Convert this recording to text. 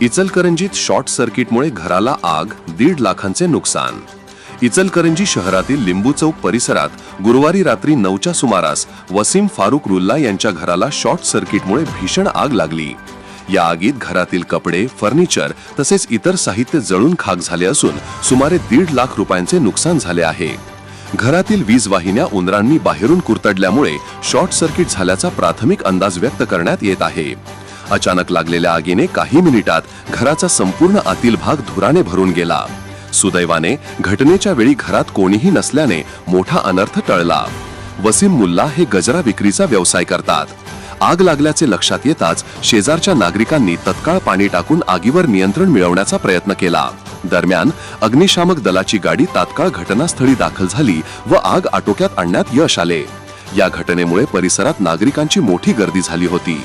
इचलकरंजीत शॉर्ट सर्किटमुळे घराला आग दीड लाखांचे नुकसान. इचलकरंजी शहरातील लिंबू चौक परिसरात गुरुवारी रात्री नऊच्या सुमारास वसीम फारुक रुल्ला यांच्या घराला शॉर्ट सर्किटमुळे भीषण आग लागली. या आगीत घरातील कपडे फर्निचर तसेच इतर साहित्य जळून खाक झाले असून सुमारे दीड लाख रुपयांचे नुकसान झाले आहे. घरातील वीज वाहिन्या उंदरांनी बाहेरून कुरतडल्यामुळे शॉर्ट सर्किट झाल्याचा प्राथमिक अंदाज व्यक्त करण्यात येत आहे. अचानक लागलेल्या आगीने काही मिनिटात घराचा संपूर्ण आतील भाग धुराने भरून गेला. सुदैवाने घटनेच्या वेळी घरात कोणीही नसल्याने मोठा अनर्थ टळला. वसीम मुल्ला हे गजरा विक्रीचा व्यवसाय करतात. आग लागल्याचे लक्षात येताच शेजारच्या नागरिकांनी तत्काळ पाणी टाकून आगीवर नियंत्रण मिळवण्याचा प्रयत्न केला. दरम्यान अग्निशामक दलाची गाडी तात्काळ घटनास्थळी दाखल झाली व आग आटोक्यात आणण्यात यश आले. या घटनेमुळे परिसरात नागरिकांची मोठी गर्दी झाली होती.